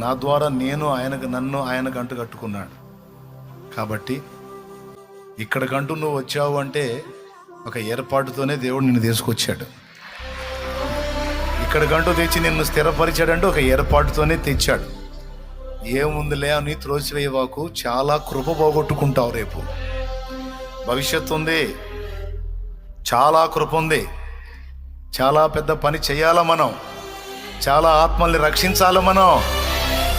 నా ద్వారా నేను ఆయనకు నన్ను ఆయనకు అంటు కట్టుకున్నాడు. కాబట్టి ఇక్కడికంటూ నువ్వు వచ్చావు అంటే ఒక ఏర్పాటుతోనే దేవుడు నిన్ను తీసుకొచ్చాడు. ఇక్కడికంటూ తెచ్చి నిన్ను స్థిరపరిచాడంటే ఒక ఏర్పాటుతోనే తెచ్చాడు. ఏముందిలే అని త్రోసివేయవాకు చాలా కృప పోగొట్టుకుంటావు రేపు. భవిష్యత్తు ఉంది. చాలా కృప ఉంది. చాలా పెద్ద పని చేయాల మనం? చాలా ఆత్మల్ని రక్షించాలి మనం?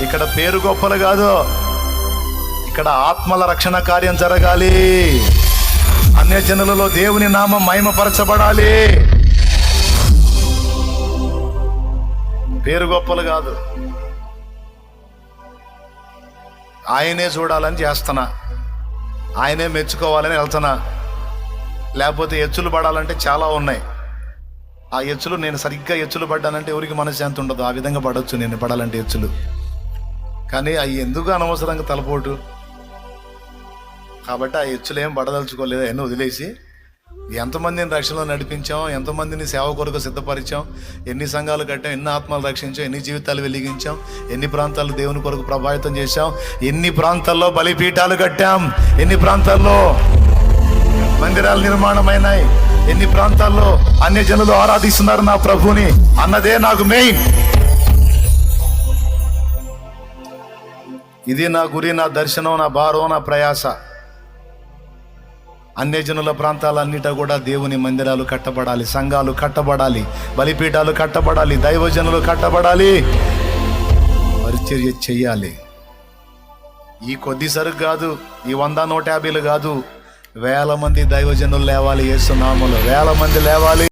ఇక్కడ పేరు గొప్పలు కాదు. ఇక్కడ ఆత్మల రక్షణ కార్యం జరగాలి. అన్య జనులలో దేవుని నామం మహిమపరచబడాలి. పేరు గొప్పలు కాదు. ఆయనే చూడాలని చేస్తున్నా. ఆయనే మెచ్చుకోవాలని వెళ్తున్నా. లేకపోతే ఎచ్చులు పడాలంటే చాలా ఉన్నాయి. ఆ ఎచ్చులు నేను సరిగ్గా ఎచ్చులు పడ్డానంటే ఎవరికి మనశ్శాంతి ఉండదు. ఆ విధంగా పడవచ్చు నేను పడాలంటే ఎచ్చులు. కానీ అవి ఎందుకు అనవసరంగా తలపోటు? కాబట్టి ఆ ఎచ్చులు ఏం పడదలుచుకోలేదు అని వదిలేసి ఎంతమందిని రక్షణలో నడిపించాం ఎంతమందిని సేవ కొరకు సిద్ధపరిచాం ఎన్ని సంఘాలు కట్టాం ఎన్ని ఆత్మలు రక్షించాం ఎన్ని జీవితాలు వెలిగించాం ఎన్ని ప్రాంతాలు దేవుని కొరకు ప్రభావితం చేశాం ఎన్ని ప్రాంతాల్లో బలిపీఠాలు కట్టాం ఎన్ని ప్రాంతాల్లో మందిరాలు నిర్మాణమైనాయి ఎన్ని ప్రాంతాల్లో అన్ని జనులు ఆరాధిస్తున్నారు నా ప్రభుని అన్నదే నాకు మెయిన్. ఇది నా గురి నా దర్శనం నా భారం నా ప్రయాస. అన్యజనుల ప్రాంతాలన్నిటా కూడా దేవుని మందిరాలు కట్టబడాలి సంఘాలు కట్టబడాలి బలిపీఠాలు కట్టబడాలి దైవజనులు కట్టబడాలి. పరిచర్య చెయ్యాలి. ఈ కొద్ది సరుకు కాదు ఈ వంద నూట యాభైలు కాదు. వేల మంది దైవజనులు లేవాలి ఏసునామలు వేల మంది లేవాలి.